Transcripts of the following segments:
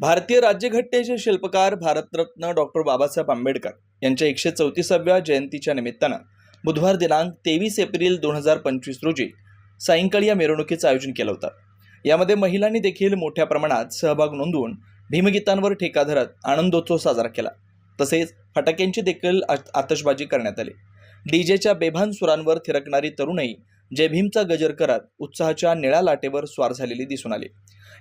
भारतीय राज्यघटनेचे शिल्पकार भारतरत्न डॉक्टर बाबासाहेब आंबेडकर यांच्या एकशे चौतीसाव्या जयंतीच्या निमित्तानं बुधवार दिनांक तेवीस एप्रिल दोन हजार पंचवीस रोजी सायंकाळी या मिरवणुकीचं आयोजन केलं होतं. यामध्ये महिलांनी देखील मोठ्या प्रमाणात सहभाग नोंदवून भीमगीतांवर ठेका धरत आनंदोत्सव साजरा केला. तसेच फटाक्यांची देखील आत- आतषबाजी करण्यात आली. डीजेच्या बेभान सुरांवर थिरकणारी तरुणही जय भीमचा गजर करत उत्साहाच्या निळ्या लाटेवर स्वार झालेली दिसून आली.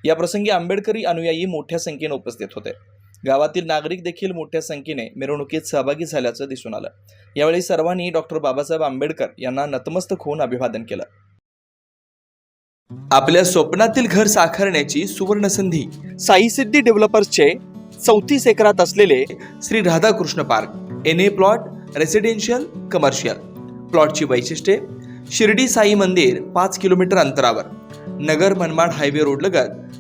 याप्रसंगी आंबेडकरी अनुयायी मोठ्या संख्येने उपस्थित होते. गावातील नागरिक देखील मोठ्या संख्येने मिरवणुकीत सहभागी झाल्याचं दिसून आलं. यावेळी सर्वांनी डॉक्टर बाबासाहेब आंबेडकर यांना नतमस्तक होऊन अभिवादन केलं. आपल्या स्वप्नातील घर साकारण्याची सुवर्ण संधी साई सिद्धी डेव्हलपर्सचे चौतीस एकरात असलेले Shri Radhakrishna park N A plot residential commercial. प्लॉटची वैशिष्ट्ये शिर्डी साई मंदिर पाच किलोमीटर अंतरावर. नगर मनमाड हायवे रोड लगत